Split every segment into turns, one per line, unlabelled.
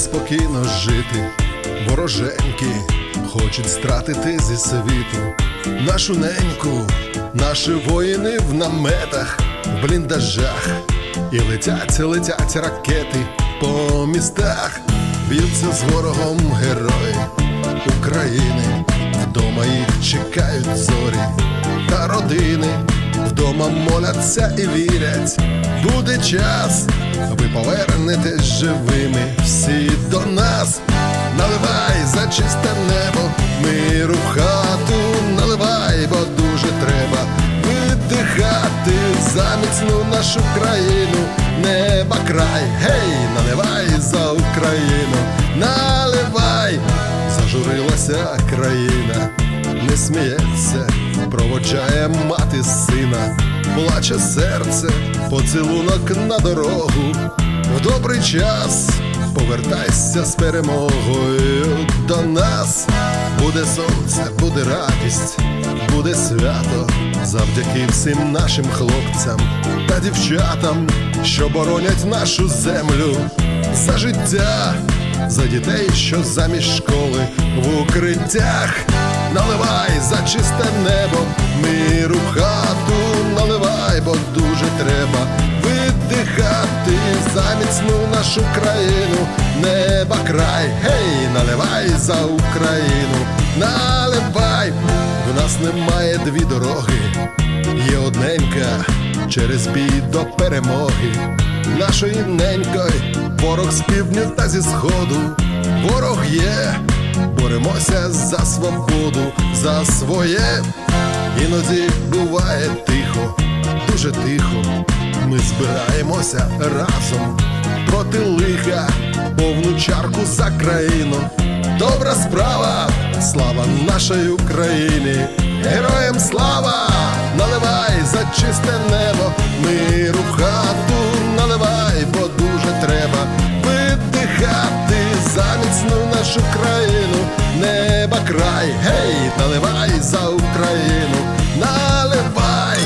спокійно жити. Вороженьки хочуть стратити зі світу. Нашу неньку, наші воїни в наметах, в бліндажах. І летять, летять ракети по містах. Б'ються з ворогом герої України. Вдома їх чекають зорі та родини. Вдома моляться і вірять, буде час, ви повернетесь живими всі до нас. Наливай за чисте небо, миру в хату, наливай, бо дуже треба видихати за міцну нашу країну, неба край, гей, наливай за Україну, наливай, зажурилася країна, не сміється, проводжає мати сина, плаче серце, поцілунок на дорогу, в добрий час повертайся з перемогою до нас. Буде сонце, буде радість, буде свято завдяки всім нашим хлопцям та дівчатам, що боронять нашу землю за життя, за дітей, що замість школи в укриттях. Чисте небо, миру в хату, наливай, бо дуже треба видихати за міцну нашу країну, неба край, гей, наливай за Україну, наливай, в нас немає дві дороги, є одненька через бій до перемоги. Нашої ненькой, ворог з півдня та зі сходу, ворог є, боремося за свободу, за своє. Іноді буває тихо, дуже тихо. Ми збираємося разом проти лиха, повну чарку за країну. Добра справа, слава нашій Україні, героям слава, наливай наливай за Україну, наливай.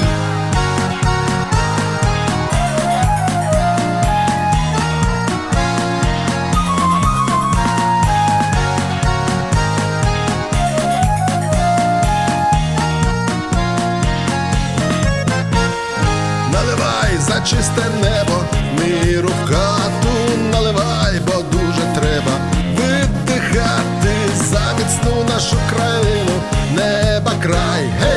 Наливай за чисте небо миру в край. Hey!